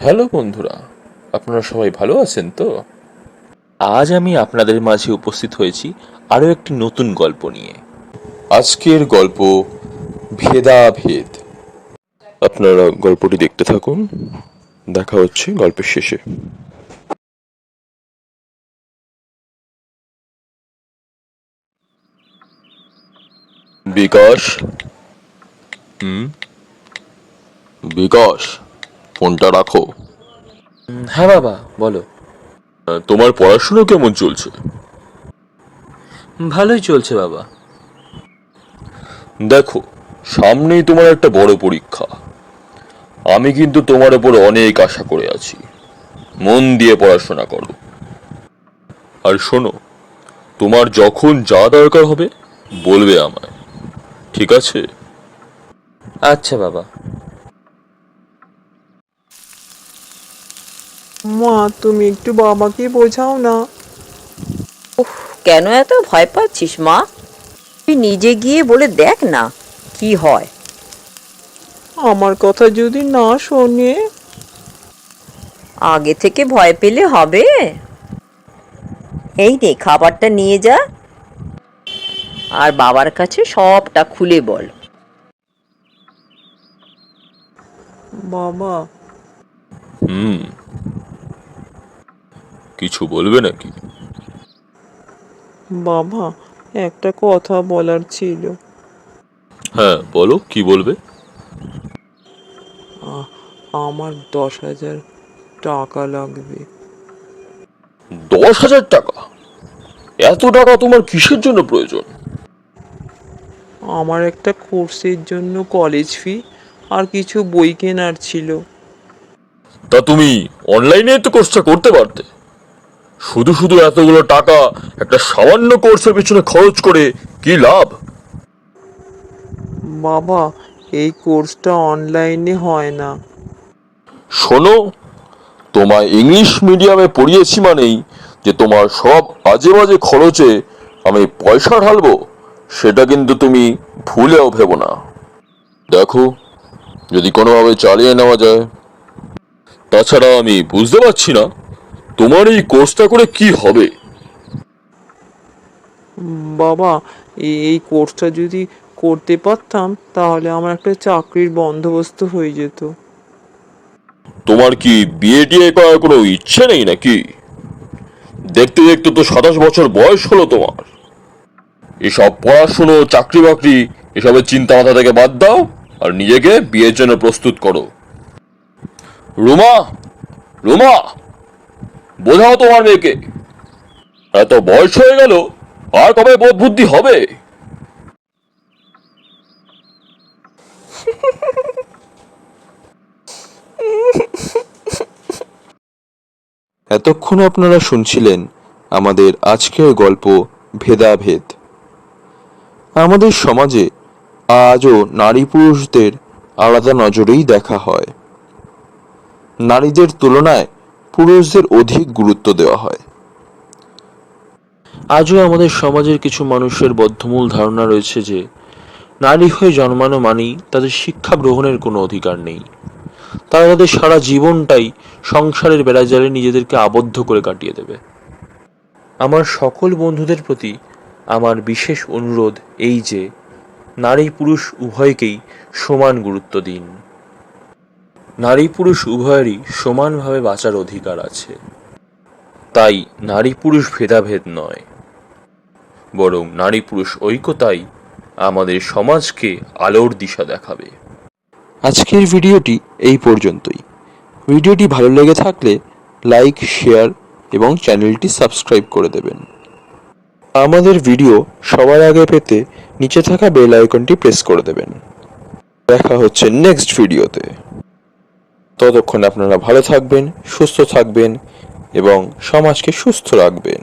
Hello বন্ধুরা আপনারা সবাই ভালো আছেন তো? আজ আমি আপনাদের মাঝে উপস্থিত হয়েছি আরও একটি নতুন গল্প নিয়ে। আজকের গল্প ভেদাভেদ। আপনারা গল্পটি দেখতে থাকুন দেখা হচ্ছে গল্পের শেষে। বিকাশ? হুম? বিকাশ? ফোনটা রাখো। হ্যাঁ বাবা বলো। তোমার পড়াশোনা কেমন চলছে? ভালোই চলছে বাবা। দেখো সামনেই তোমার একটা বড় পরীক্ষা। আমি কিন্তু তোমার উপর অনেক আশা করে আছি। মন দিয়ে পড়াশোনা করো। আর শোনো তোমার যখন যা দরকার হবে বলবে আমায়। ঠিক আছে? আচ্ছা বাবা। মা তুমি একটু বাবাকে বোঝাও না। উফ কেন এত ভয় পাচ্ছিস মা? তুই নিজে গিয়ে বলে দেখ না কি হয়। আমার কথা যদি না শোনে? আগে থেকে ভয় পেলে হবে। এই নে খাবারটা নিয়ে যা। আর বাবার কাছে সবটা খুলে বল। বাবা। হুম। কিছু বলবে নাকি? বাবা একটা কথা বলার ছিল। হ্যাঁ বলো কি বলবে? আমার দশ হাজার টাকা লাগবে। দশ হাজার টাকা? এত টাকা তোমার কিসের জন্য প্রয়োজন? আমার একটা কোর্সের জন্য কলেজ ফি আর কিছু বই কেনার ছিল। তা তুমি অনলাইনে তো কোর্সটা করতে পারতে। শুধু শুধু এতগুলো টাকা একটা সামান্য কোর্সের পিছনে খরচ করে কি লাভ? বাবা এই কোর্সটা অনলাইনে হয় না। শোনো তোমায় ইংলিশ মিডিয়ামে পড়িয়েছি মানেই যে তোমার সব আজে বাজে খরচে আমি পয়সা ঢালবো সেটা কিন্তু তুমি ভুলেও ভেবো না। দেখো যদি কোনোভাবে চালিয়ে নেওয়া যায়। তাছাড়া আমি বুঝতে পারছি না তোমার এই কোর্সটা করে কি হবে? বাবা এই কোর্সটা যদি করতে পারতাম তাহলে আমার একটা চাকরির বন্দোবস্ত হয়ে যেত। তোমার কি বিয়ে টিয়ে করার কোনো ইচ্ছে নেই নাকি? দেখতে দেখতে তো সাতাশ বছর বয়স হলো তোমার। এসব পড়াশুনো চাকরি বাকরি এসবের চিন্তা মাথা থেকে বাদ দাও আর নিজেকে বিয়ের জন্য প্রস্তুত করো। রুমা রুমা! বোঝাও তোমার মেয়েকে। এত বয়স হয়ে গেল, আর কবে বোধ বুদ্ধি হবে? এতক্ষণ আপনারা শুনছিলেন আমাদের আজকের গল্প ভেদাভেদ। আমাদের সমাজে আজও নারী পুরুষদের আলাদা নজরেই দেখা হয়। নারীদের তুলনায় পুরুষদের অধিক গুরুত্ব দেওয়া হয়। আজও আমাদের সমাজের কিছু মানুষের বদ্ধমূল ধারণা রয়েছে যে, নারী হয়ে জন্মানো মানেই তাদের শিক্ষা গ্রহণের কোনো অধিকার নেই। তারা তাদের সারা জীবনটাই সংসারের বেড়াজালে নিজেদেরকে আবদ্ধ করে কাটিয়ে দেবে। আমার সকল বন্ধুদের প্রতি আমার বিশেষ অনুরোধ এই যে নারী পুরুষ উভয়কেই সমান গুরুত্ব দিন। নারী পুরুষ উভয়েরই সমানভাবে বাঁচার অধিকার আছে। তাই নারী পুরুষ ভেদাভেদ নয়। বরং নারী পুরুষ ঐক্যতাই আমাদের সমাজকে আলোর দিশা দেখাবে। আজকের ভিডিওটি এই পর্যন্তই। ভিডিওটি ভালো লেগে থাকলে লাইক, শেয়ার এবং চ্যানেলটি সাবস্ক্রাইব করে দেবেন। আমাদের ভিডিও সবার আগে পেতে নিচে থাকা বেল আইকনটি প্রেস করে দেবেন। দেখা হচ্ছে নেক্সট ভিডিওতে। ততক্ষণ আপনারা ভালো থাকবেন সুস্থ থাকবেন এবং সমাজকে সুস্থ রাখবেন।